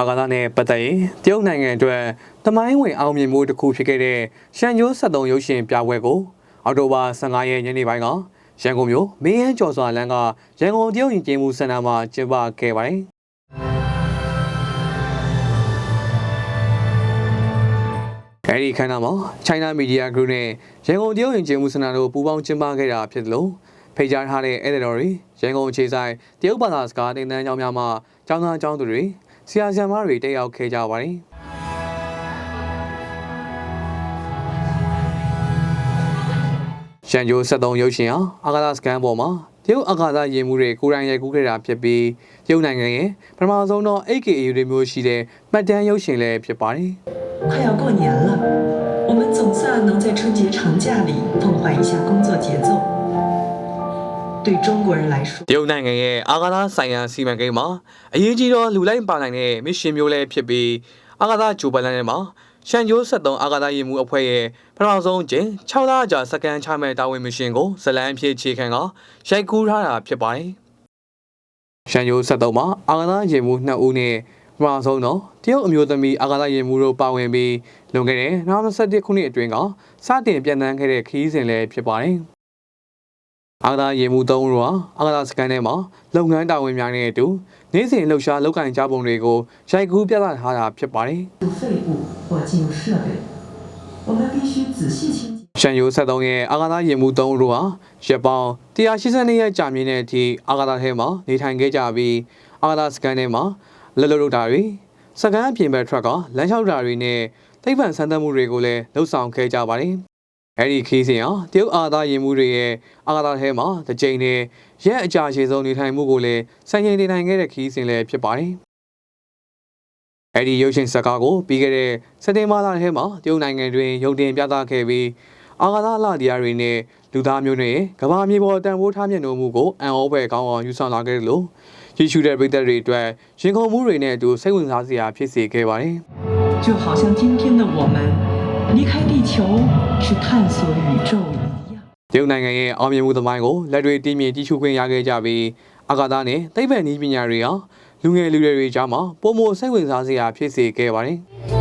အာဂါသနဲ့ပတ်သက်ရင်တရုတ်နိုင်ငံအတွက်သမိုင်းဝင်အောင်မြင်မှုတစ်ခုဖြစ်ခဲ့တဲ့ရှန်ကျိုး73ရုပ်ရှင်ပြပွဲကိုအောက်တိုဘာ15ရက်ညနေပိုင်းကရန်ကုန်မြို့မင်းဟန်းကျော်စွာလမ်းကရန်ကုန်တရုတ်ယဉ်ကျေးမှုစင်တာမှာကျင်းပခဲ့ပါတယ်။အဲဒီခန်းနာမှာ China Media Group နဲ့ရန်ကုန်တရုတ်ယဉ်ကျေးမှုစင်တာတို့ပူးပေါင်းကျင်းပခဲ့တာဖြစ်တယ်လို့ ဖိတ်ကြားထားတဲ့ဧည့်သည်တော်တွေရန်ကုန်အခြေဆိုင်တရုတ်ဘာသာစကားသင်တန်းကျောင်းများမှာကျောင်းသားကျောင်းသူတွေဆရာဆရာမတွေတက်ရောက်ခဲ့ကြပါတယ်။ ရှန်ဂျို73ရုပ်ရှင်ဟာအာဂါသစကန်ပေါ်မှာတရုတ်အာဂါသရင်မှုတွေကိုယ်တိုင်ရိုက်ကူးခဲ့တာဖြစ်ပြီးတရုတ်နိုင်ငံရဲ့ပထမဆုံးသော AKA တွေမျိုးရှိတဲ့မှတ်တမ်းရုပ်ရှင်လည်းဖြစ်ပါတယ် 快要过年了，我们总算能在春节长假里放缓一下工作节奏。 对中国人来说， ။တရုတ်နိုင်ငံရဲ့အာဂါသဆိုင်ရာစီမံကိန်းမှာအရေးကြီးသောလူလိုက်ပါနိုင်တဲ့မစ်ရှင်မျိုးလည်းဖြစ်ပြီးအာဂါသဂျိုပလန်ထဲမှာရှန်ဂျို73အာဂါသရင်မှုအဖွဲ့ရဲ့ပထမဆုံးကျင်း6လကြာစကန်ချမဲ့တာဝန်မရှင်ကိုဇလန်အဖြစ်ခြေခံကရိုက်ကူးထားတာဖြစ်ပါတယ်။ ရှန်ယို73မှာအာဂါသရင်မှု2ဦးနဲ့ပထမဆုံးတော့တရုတ်အမျိုးသမီးအာဂါသရင်မှုတို့ပါဝင်ပြီးလွန်ခဲ့တဲ့2021ခုနှစ်အတွင်းကစတင်ပြန်တန်းခဲ့တဲ့ခရီးစဉ်လည်းဖြစ်ပါတယ်။ အာသာရေမှုသုံးရောအာသာစကန်ထဲမှာလုပ်ငန်းတာဝန်များနဲ့အတူနေ့စဉ်လှုပ်ရှားလုပ်ကိုင်ကြပုံတွေကိုရိုက်ကူးပြသထားတာဖြစ်ပါတယ်။ရှန်ယို73ရဲ့အာဂါသာရင်မှု3တို့ဟာရပောင်း182ရက်ကြာမြင့်တဲ့အထိအာဂါသာထဲမှာနေထိုင်ခဲ့ကြပြီးအာဂါသာစကန်ထဲမှာလှလှလုပ်တာတွေစကန်အပြင်ဘက်ထွက်ကလမ်းလျှောက်တာတွေနဲ့သိပ္ပံစမ်းသပ်မှုတွေကိုလည်းလှုပ်ဆောင်ခဲ့ကြပါတယ်။ အဲဒီခီးစဉ်ဟာတရုတ်အာဂါသရင်မှုတွေရဲ့အာဂါသထဲမှာတစ်ကြိမ်နဲ့ရက်အကြာရှည်ဆုံးနေထိုင်မှုကိုလည်းစံချိန်တင်နိုင်ခဲ့တဲ့ခီးစဉ်လည်းဖြစ်ပါတယ်။အဲဒီရုပ်ရှင်ဇာတ်ကားကိုပြီးခဲ့တဲ့စက်တင်ဘာလထဲမှာတရုတ်နိုင်ငံတွင်ရုံတင်ပြသခဲ့ပြီး အာဂါသလာတရားတွေနဲ့လူသားမျိုးတွေကဘာမြေပေါ်တန်ဖိုးထားမြင့်နိုးမှုကိုအံ့ဩဖွယ်ကောင်းအောင်ယူဆောင်လာခဲ့တယ်လို့ရရှိတဲ့ပြည်သက်တွေအတွက်ရင်ခုန်မှုတွေနဲ့အတူစိတ်ဝင်စားစရာဖြစ်စေခဲ့ပါတယ် 就好像今天的我们 离开地球是探索宇宙一样。 ။တရုတ်နိုင်ငံရဲ့အောင်မြင်မှုသမိုင်းကိုလက်တွေတီးမြင်တီးချူခွင့်ရခဲ့ကြပြီးအာဂါသနဲ့သိပ္ပံနည်းပညာတွေဟာလူငယ်လူရွယ်တွေကြားမှာပုံမစိတ်ဝင်စားစရာဖြစ်စေခဲ့ပါတယ်။